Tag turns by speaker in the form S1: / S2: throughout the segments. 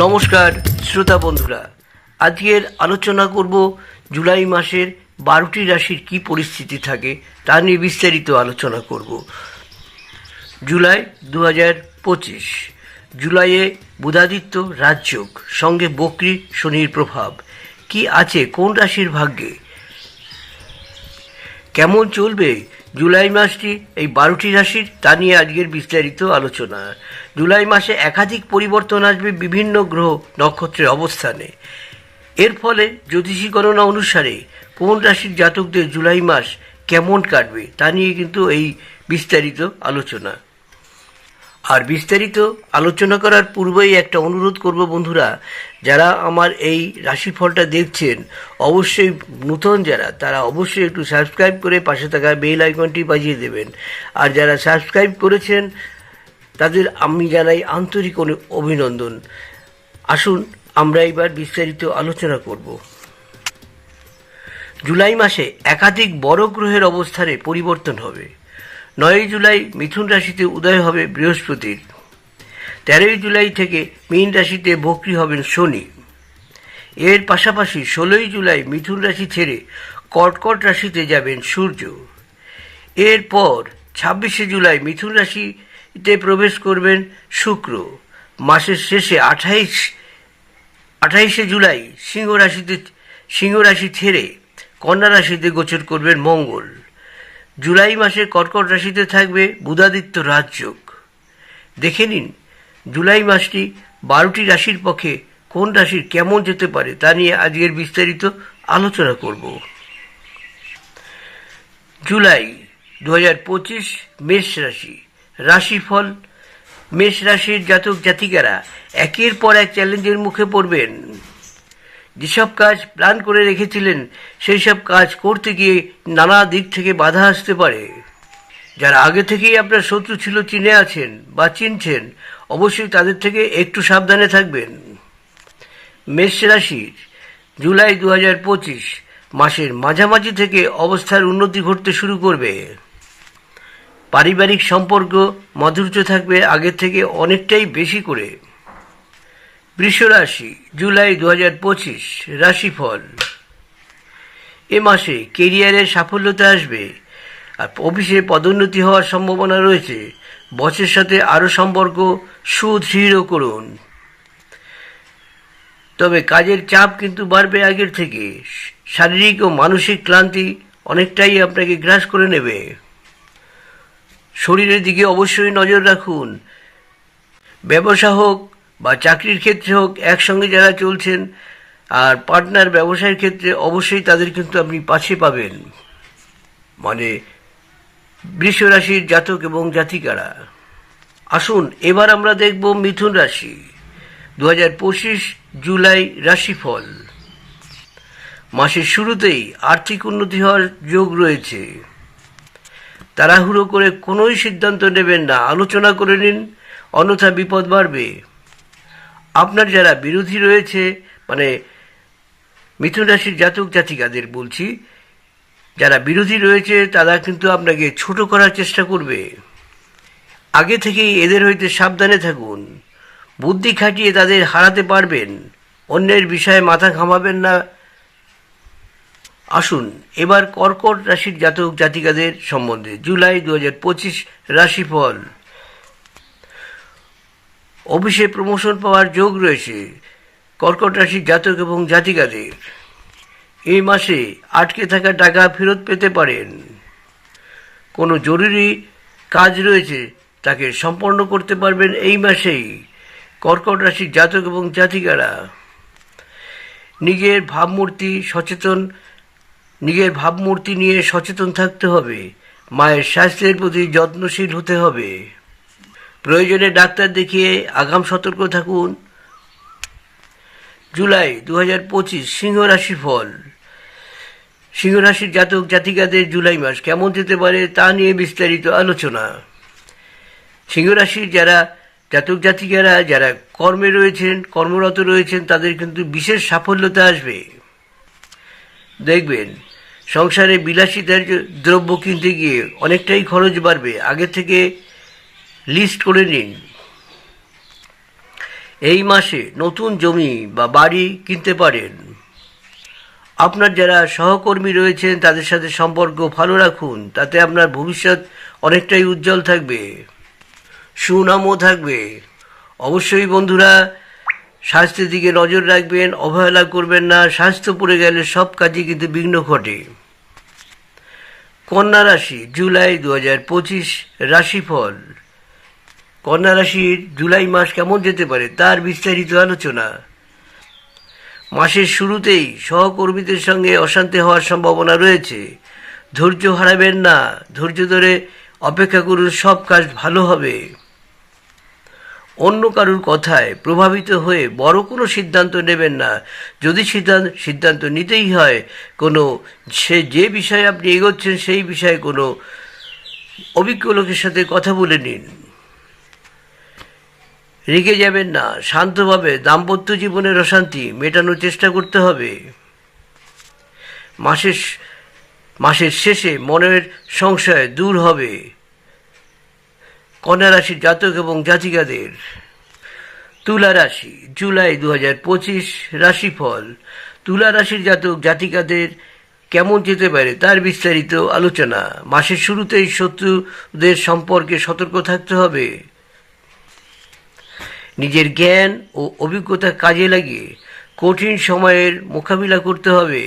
S1: নমস্কার, শ্রোতা বন্ধুরা। আজকের আলোচনা করব জুলাই মাসের বারোটি রাশির কি পরিস্থিতি থাকে তা নিয়ে বিস্তারিত আলোচনা করব। জুলাই দু হাজার পঁচিশ। জুলাইয়ে বুধাদিত্য রাজযোগ, সঙ্গে বকরি শনির প্রভাব। কি আছে, কোন রাশির ভাগ্যে? কেমন চলবে? জুলাই মাসটি এই বারোটি রাশির তা নিয়ে আজকের বিস্তারিত আলোচনা। জুলাই মাসে একাধিক পরিবর্তন আসবে বিভিন্ন গ্রহ নক্ষত্রের অবস্থানে। এর ফলে জ্যোতিষী গণনা অনুসারে কোন রাশির জাতকদের জুলাই মাস কেমন কাটবে তা নিয়ে কিন্তু এই বিস্তারিত আলোচনা। আর বিস্তারিত আলোচনা করার পূর্বেই একটা অনুরোধ করব বন্ধুরা, যারা আমার এই রাশিফলটা দেখছেন, অবশ্যই নূতন যারা, তারা অবশ্যই একটু সাবস্ক্রাইব করে পাশে থাকা বেল আইকনটি বাজিয়ে দেবেন। আর যারা সাবস্ক্রাইব করেছেন, তাদের আমি জানাই আন্তরিক অভিনন্দন। আসুন, আমরা এবার বিস্তারিত আলোচনা করব। জুলাই মাসে একাধিক বড় গ্রহের অবস্থানে পরিবর্তন হবে। নয়ই জুলাই মিথুন রাশিতে উদয় হবে বৃহস্পতির তেরোই জুলাই থেকে মীন রাশিতে বক্রি হবেন শনি। এর পাশাপাশি ষোলোই জুলাই মিথুন রাশি ছেড়ে কর্কট রাশিতে যাবেন সূর্য। এরপর ছাব্বিশে জুলাই মিথুন রাশিতে প্রবেশ করবেন শুক্র। মাসের শেষে আঠাইশ, আঠাইশে জুলাই সিংহ রাশিতে ছেড়ে কন্যা রাশিতে গোচর করবেন মঙ্গল। জুলাই মাসে কর্কট রাশিতে থাকবে বুধাদিত্য রাজযোগ। দেখে নিন, জুলাই মাসটি বারোটি রাশির পক্ষে কোন রাশির কেমন যেতে পারে তা নিয়ে আজকের বিস্তারিত আলোচনা করব। জুলাই দু হাজার পঁচিশ মেষ রাশি। রাশিফল, মেষ রাশির জাতক জাতিকারা একের পর এক চ্যালেঞ্জের মুখে পড়বেন। যেসব কাজ প্ল্যান করে রেখেছিলেন সেই সব কাজ করতে গিয়ে নানা দিক থেকে বাধা আসতে পারে। যারা আগে থেকেই আপনার শত্রু ছিল, চিনে আছেন বা চিনছেন, অবশ্যই তাদের থেকে একটু সাবধানে থাকবেন। মেষ রাশির জুলাই দু হাজার পঁচিশ মাসের মাঝামাঝি থেকে অবস্থার উন্নতি ঘটতে শুরু করবে। পারিবারিক সম্পর্ক মাধুর্য থাকবে আগের থেকে অনেকটাই বেশি করে। বৃষ রাশি জুলাই দু হাজার পঁচিশ, রাশিফল। এ মাসে কেরিয়ারে সাফল্যতা আসবে, আর অফিসে পদোন্নতি হওয়ার সম্ভাবনা রয়েছে। বসের সাথে আরও সম্পর্ক সুদৃঢ় করুন। তবে কাজের চাপ কিন্তু বাড়বে আগের থেকে। শারীরিক ও মানসিক ক্লান্তি অনেকটাই আপনাকে গ্রাস করে নেবে। শরীরের দিকে অবশ্যই নজর রাখুন। ব্যবসা হোক বা চাকরির ক্ষেত্রে হোক, একসঙ্গে যারা চলছেন, আর পার্টনার ব্যবসায়ের ক্ষেত্রে অবশ্যই তাদের কিন্তু আপনি পাশে পাবেন। মানে বৃষ রাশির জাতক এবং জাতিকারা। আসুন, এবার আমরা দেখব মিথুন রাশি দু হাজার পঁচিশ জুলাই রাশিফল। মাসের শুরুতেই আর্থিক উন্নতি হওয়ার যোগ রয়েছে। তাড়াহুড়ো করে কোনোই সিদ্ধান্ত নেবেন না, আলোচনা করে নিন, অন্যথা বিপদ বাড়বে। আপনার যারা বিরোধী রয়েছে মানে মিথুন রাশির জাতক জাতিকাদের বলছি, যারা বিরোধী রয়েছে, তারা কিন্তু আপনাকে ছোট করার চেষ্টা করবে। আগে থেকেই এদের হইতে সাবধানে থাকুন। বুদ্ধি খাটিয়ে তাদের হারাতে পারবেন। অন্যের বিষয়ে মাথা ঘামাবেন না। আসুন, এবার কর্কট রাশির জাতক জাতিকাদের সম্বন্ধে জুলাই দু হাজার পঁচিশ রাশিফল। অফিসে প্রমোশন পাওয়ার যোগ রয়েছে কর্কট রাশির জাতক এবং জাতিকাদের। এই মাসে আটকে থাকা টাকা ফেরত পেতে পারেন। কোনো জরুরি কাজ রয়েছে, তাকে সম্পন্ন করতে পারবেন এই মাসেই কর্কট রাশির জাতক এবং জাতিকারা। নিজের ভাবমূর্তি সচেতন, নিজের ভাবমূর্তি নিয়ে সচেতন থাকতে হবে। মায়ের স্বাস্থ্যের প্রতি যত্নশীল হতে হবে। প্রয়োজনে ডাক্তার দেখিয়ে আগাম সতর্ক থাকুন। জুলাই দু হাজার পঁচিশ সিংহ রাশি ফল। সিংহ রাশির জাতক জাতিকাদের জুলাই মাস কেমন যেতে পারে তা নিয়ে বিস্তারিত আলোচনা। সিংহ রাশির যারা জাতক জাতিকারা, যারা কর্মে রয়েছেন, কর্মরত রয়েছেন, তাদের কিন্তু বিশেষ সাফল্যতা আসবে। দেখবেন, সংসারে বিলাসিতার দ্রব্য কিনতে গিয়ে অনেকটাই খরচ বাড়বে। আগে থেকে লিস্ট করে নিন। এই মাসে নতুন জমি বা বাড়ি কিনতে পারেন। আপনার যারা সহকর্মী রয়েছেন, তাদের সাথে সম্পর্ক ভালো রাখুন, তাতে আপনার ভবিষ্যৎ অনেকটাই উজ্জ্বল থাকবে। সুনামও থাকবে। অবশ্যই বন্ধুরা, স্বাস্থ্যের দিকে নজর রাখবেন, অবহেলা করবেন না, স্বাস্থ্য পড়ে গেলে সব কাজে কিন্তু বিঘ্ন ঘটে। কন্যা রাশি, জুলাই দু হাজার পঁচিশ রাশিফল। কন্যা রাশির জুলাই মাস কেমন যেতে পারে, তার বিস্তারিত আলোচনা। মাসের শুরুতেই সহকর্মীদের সঙ্গে অশান্তি হওয়ার সম্ভাবনা রয়েছে। ধৈর্য হারাবেন না, ধৈর্য ধরে অপেক্ষা করুন, সব কাজ ভালো হবে। অন্য কারুর কথায় প্রভাবিত হয়ে বড় কোনো সিদ্ধান্ত নেবেন না। যদি সিদ্ধান্ত সিদ্ধান্ত নিতেই হয়, কোনো, সে যে বিষয়ে আপনি এগোচ্ছেন, সেই বিষয়ে কোনো অভিজ্ঞ লোকের সাথে কথা বলে নিন। রেগে যাবেন না, শান্তভাবে দাম্পত্য জীবনের অশান্তি মেটানোর চেষ্টা করতে হবে। মাসের মাসের শেষে মনের সংশয় দূর হবে। কন্যা রাশির জাতক এবং জাতিকাদের। তুলা রাশি, জুলাই দু হাজার পঁচিশ রাশিফল। তুলা রাশির জাতক, জাতিকাদের কেমন যেতে পারে তার বিস্তারিত আলোচনা। মাসের শুরুতেই শত্রুদের সম্পর্কে সতর্ক থাকতে হবে। নিজের জ্ঞান ও অভিজ্ঞতা কাজে লাগিয়ে কঠিন সময়ের মোকাবিলা করতে হবে।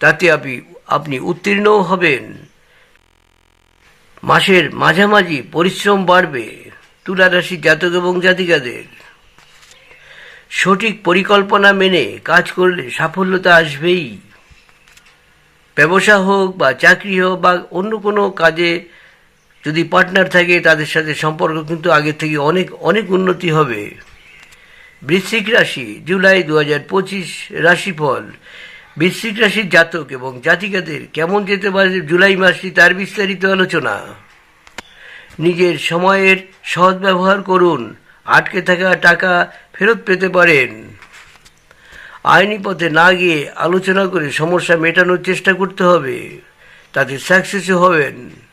S1: তাতে আপনি আপনি উত্তীর্ণও হবেন। মাসের মাঝামাঝি পরিশ্রম বাড়বে তুলা রাশি জাতক এবং জাতিকাদের। সঠিক পরিকল্পনা মেনে কাজ করলে সাফল্যতা আসবেই। ব্যবসা হোক বা চাকরি হোক বা অন্য কোনো কাজে যদি পার্টনার থাকে, তাদের সাথে সম্পর্ক কিন্তু আগের থেকে অনেক অনেক উন্নতি হবে। বৃশ্চিক রাশি, জুলাই দু হাজার পঁচিশ রাশিফল। বৃশ্চিক রাশির জাতক এবং জাতিকাদের কেমন যেতে পারে জুলাই মাসটি তার বিস্তারিত আলোচনা। নিজের সময়ের সৎ ব্যবহার করুন, আটকে থাকা টাকা ফেরত পেতে পারেন। আইনি পথে না গিয়ে আলোচনা করে সমস্যা মেটানোর চেষ্টা করতে হবে, তাতে সাকসেসও হবেন।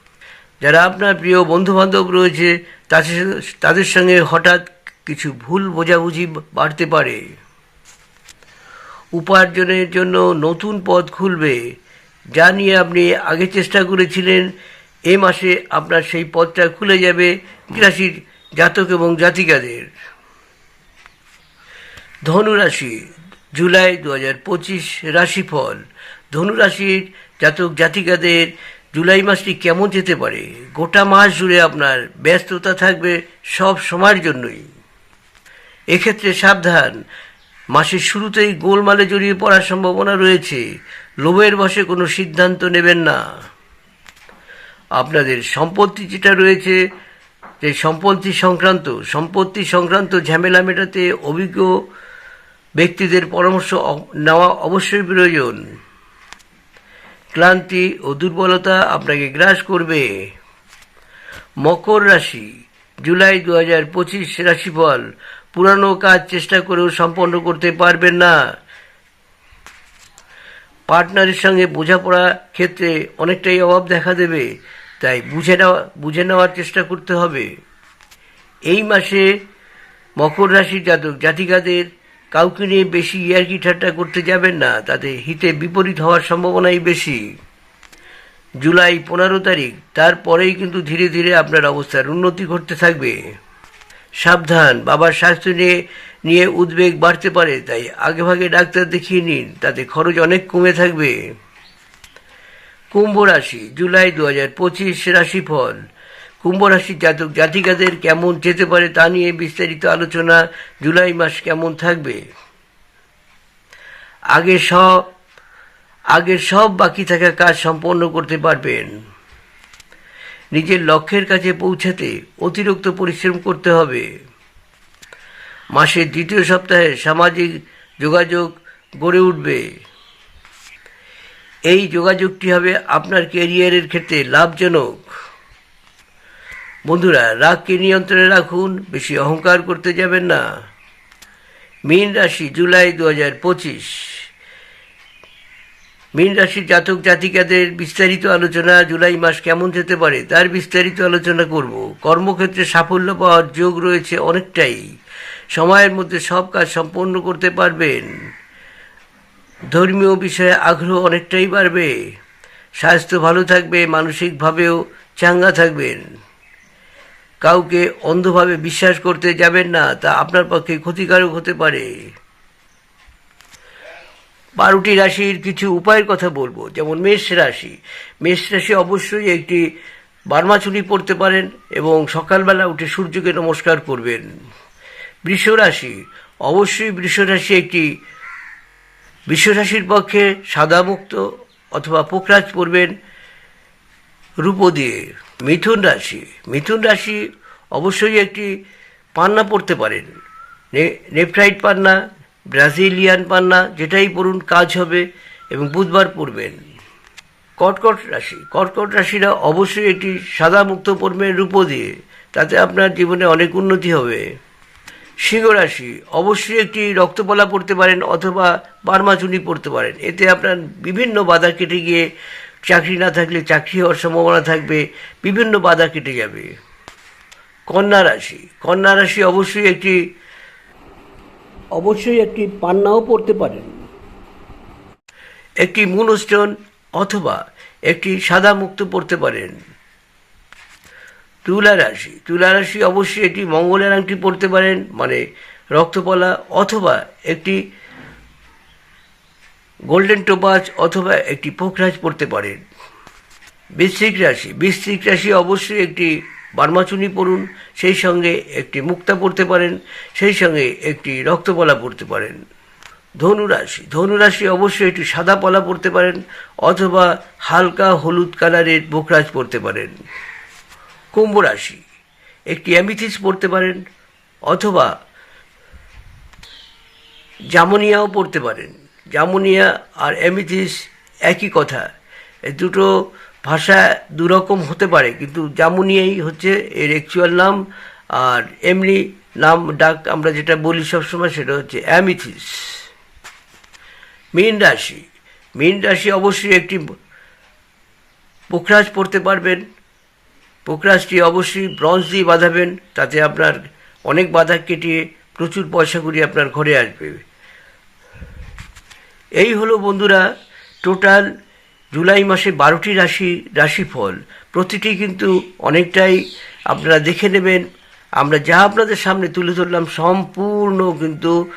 S1: যারা আপনার প্রিয় বন্ধুবান্ধব রয়েছে, তাদের তাদের সঙ্গে হঠাৎ কিছু ভুল বোঝাবুঝি বাড়তে পারে। উপার্জনের জন্য নতুন পথ খুলবে। যা নিয়ে আপনি আগে চেষ্টা করেছিলেন, এ মাসে আপনার সেই পথটা খুলে যাবে রাশির জাতক এবং জাতিকাদের। ধনুরাশি, জুলাই দু হাজার পঁচিশ রাশিফল। ধনুরাশির জাতক জাতিকাদের জুলাই মাসটি কেমন যেতে পারে? গোটা মাস জুড়ে আপনার ব্যস্ততা থাকবে সব সময়ের জন্যই। এক্ষেত্রে সাবধান। মাসের শুরুতেই গোলমালে জড়িয়ে পড়ার সম্ভাবনা রয়েছে। লোভের বসে কোনো সিদ্ধান্ত নেবেন না। আপনাদের সম্পত্তি যেটা রয়েছে, যে সম্পত্তি সংক্রান্ত সম্পত্তি সংক্রান্ত ঝামেলা মেটাতে অভিজ্ঞ ব্যক্তিদের পরামর্শ নেওয়া অবশ্যই প্রয়োজন। ক্লান্তি ও দুর্বলতা আপনাকে গ্রাস করবে। মকর রাশি, জুলাই দু হাজার পঁচিশ রাশিফল। পুরানো কাজ চেষ্টা করেও সম্পন্ন করতে পারবেন না। পার্টনারের সঙ্গে বোঝাপড়া ক্ষেত্রে অনেকটাই অভাব দেখা দেবে, তাই বুঝে নেওয়া বুঝে নেওয়ার চেষ্টা করতে হবে। এই মাসে মকর রাশির জাতক জাতিকাদের কাউকে নিয়ে বেশি ইয়ার্কি ঠাট্টা করতে যাবেন না, তাতে হিতে বিপরীত হওয়ার সম্ভাবনাই বেশি। জুলাই পনেরো তারিখ, তারপরেই কিন্তু ধীরে ধীরে আপনার অবস্থার উন্নতি ঘটতে থাকবে। সাবধান, বাবার স্বাস্থ্য নিয়ে নিয়ে উদ্বেগ বাড়তে পারে, তাই আগেভাগে ডাক্তার দেখিয়ে নিন, তাতে খরচ অনেক কমে থাকবে। কুম্ভ রাশি, জুলাই দু হাজার পঁচিশ রাশিফল। কুম্ভ রাশির জাতক জাতিকাদের কেমন যেতে পারে তা নিয়ে বিস্তারিত আলোচনা জুলাই মাস কেমন থাকবে? আগে সব আগের সব বাকি থাকা কাজ সম্পন্ন করতে পারবেন। নিজের লক্ষ্যের কাছে পৌঁছাতে অতিরিক্ত পরিশ্রম করতে হবে। মাসের দ্বিতীয় সপ্তাহে সামাজিক যোগাযোগ গড়ে উঠবে। এই যোগাযোগটি হবে আপনার ক্যারিয়ারের ক্ষেত্রে লাভজনক। বন্ধুরা, রাগকে নিয়ন্ত্রণে রাখুন, বেশি অহংকার করতে যাবেন না। মীন রাশি, জুলাই দু হাজার পঁচিশ। মীন রাশির জাতক জাতিকাদের বিস্তারিত আলোচনা জুলাই মাস কেমন যেতে পারে, তার বিস্তারিত আলোচনা করব। কর্মক্ষেত্রে সাফল্য পাওয়ার যোগ রয়েছে অনেকটাই। সময়ের মধ্যে সব কাজ সম্পন্ন করতে পারবেন। ধর্মীয় বিষয়ে আগ্রহ অনেকটাই বাড়বে। স্বাস্থ্য ভালো থাকবে, মানসিকভাবেও চাঙ্গা থাকবেন। কাউকে অন্ধভাবে বিশ্বাস করতে যাবেন না, তা আপনার পক্ষে ক্ষতিকারক হতে পারে। বারোটি রাশির কিছু উপায়ের কথা বলব, যেমন মেষ রাশি। মেষ রাশি অবশ্যই একটি বার্মাচুনি পড়তে পারেন এবং সকালবেলা উঠে সূর্যকে নমস্কার করবেন। বৃষ রাশি, অবশ্যই বৃষ রাশি একটি বিশ্বরাশির পক্ষে সাদামুক্ত অথবা পোকরাজ পরবেন রূপ দিয়ে। মিথুন রাশি। মিথুন রাশি অবশ্যই একটি পান্না পড়তে পারেন। নেফ্রাইট পান্না, ব্রাজিলিয়ান পান্না, যেটাই পড়ুন, কাজ হবে এবং বুধবার পড়বেন। কর্কট রাশি। কর্কট রাশিরা অবশ্যই একটি সাদা মুক্ত পড়বেন রূপ দিয়ে, তাতে আপনার জীবনে অনেক উন্নতি হবে। সিংহ রাশি। অবশ্যই একটি রক্তপলা পড়তে পারেন অথবা বার্মাচুনি পড়তে পারেন। এতে আপনার বিভিন্ন বাধা কেটে গিয়ে চাকরি না থাকলে চাকরি হওয়ার সম্ভাবনা থাকবে, বিভিন্ন বাধা কেটে যাবে। কন্যা রাশি কন্যা রাশি অবশ্যই একটি অবশ্যই একটি পান্নাও পড়তে পারেন। একটি মুনস্টোন অথবা একটি সাদা মুক্ত পড়তে পারেন। তুলা রাশি তুলা রাশি অবশ্যই একটি মঙ্গলের আংটি পড়তে পারেন মানে রক্তপলা অথবা একটি গোল্ডেন টোপাজ অথবা একটি পোখরাজ পড়তে পারেন বৃশ্চিক রাশি। বৃশ্চিক রাশি অবশ্যই একটি বার্মাচুনি পড়ুন, সেই সঙ্গে একটি মুক্তা পড়তে পারেন, সেই সঙ্গে একটি রক্তপলা পড়তে পারেন। ধনুরাশি ধনুরাশি অবশ্যই একটি সাদা পলা পড়তে পারেন, অথবা হালকা হলুদ কালারের পোখরাজ পড়তে পারেন। কুম্ভ রাশি। একটি অ্যামিথিস পড়তে পারেন, অথবা জামুনিয়াও পড়তে পারেন। জামুনিয়া আর অ্যামিথিস একই কথা। এই দুটো ভাষা দুরকম হতে পারে, কিন্তু জামুনিয়াই হচ্ছে এর অ্যাকচুয়াল নাম, আর এমনি নাম ডাক আমরা যেটা বলি সবসময় সেটা হচ্ছে অ্যামিথিস মীন রাশি। মীন রাশি অবশ্যই একটি পোখরাজ পড়তে পারবেন। পোকরাজটি অবশ্যই ব্রঞ্জ দিয়ে বাঁধাবেন, তাতে আপনার অনেক বাধা কেটিয়ে প্রচুর পয়সা করি আপনার ঘরে আসবে। এই হলো বন্ধুরা টোটাল জুলাই মাসে বারোটি রাশি, রাশিফল। প্রতিটি কিন্তু অনেকটাই আপনারা দেখে নেবেন। আমরা যা আপনাদের সামনে তুলে ধরলাম সম্পূর্ণ কিন্তু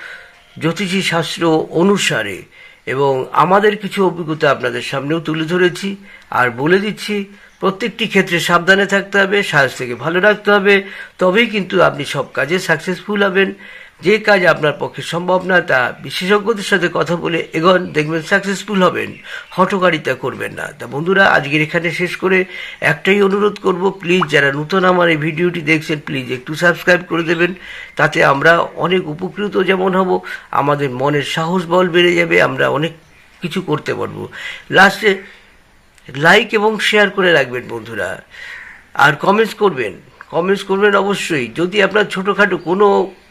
S1: জ্যোতিষী শাস্ত্র অনুসারে। এবং আমাদের কিছু অভিজ্ঞতা আপনাদের সামনেও তুলে ধরেছি। আর বলে দিচ্ছি, প্রত্যেকটি ক্ষেত্রে সাবধানে থাকতে হবে স্বাস্থ্যকে ভালো রাখতে হবে। তবেই কিন্তু আপনি সব কাজে সাকসেসফুল হবেন। যে কাজ আপনার পক্ষে সম্ভব না, তা বিশেষজ্ঞদের সাথে কথা বলে এগোন, দেখবেন সাকসেসফুল হবেন হটকারিতা করবেন না। তা বন্ধুরা, আজকের এখানে শেষ করে একটাই অনুরোধ করব প্লিজ যারা নতুন আমার এই ভিডিওটি দেখছেন প্লিজ একটু সাবস্ক্রাইব করে দেবেন, তাতে আমরা অনেক উপকৃত যেমন হব, আমাদের মনের সাহস বল বেড়ে যাবে, আমরা অনেক কিছু করতে পারব। লাস্টে লাইক এবং শেয়ার করে রাখবেন বন্ধুরা। আর কমেন্টস করবেন কমেন্টস করবেন অবশ্যই। যদি আপনার ছোটোখাটো কোনো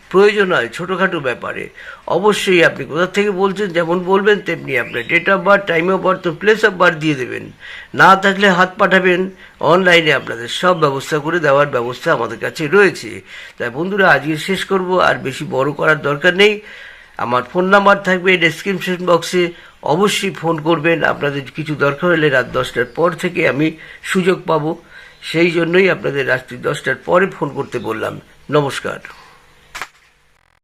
S1: প্রয়োজন হয় ছোটোখাটো ব্যাপারে। অবশ্যই আপনি কোথা থেকে বলছেন, যেমন বলবেন, তেমনি আপনার date of birth time of birth place of birth দিয়ে দেবেন। না থাকলে হাত পাঠাবেন। অনলাইনে আপনাদের সব ব্যবস্থা করে দেওয়ার ব্যবস্থা আমাদের কাছে রয়েছে। তাই বন্ধুরা, আজকে শেষ করব, আর বেশি বড় করার দরকার নেই। আমার ফোন নাম্বার থাকবে ডেসক্রিপশন বক্সে অবশ্যই ফোন করবেন। আপনাদের কিছু দরকার হলে রাত দশটার পর থেকে আমি সুযোগ পাবো। সেই জন্যই আপনাদের রাত্রি দশটার পরে ফোন করতে বললাম। নমস্কার।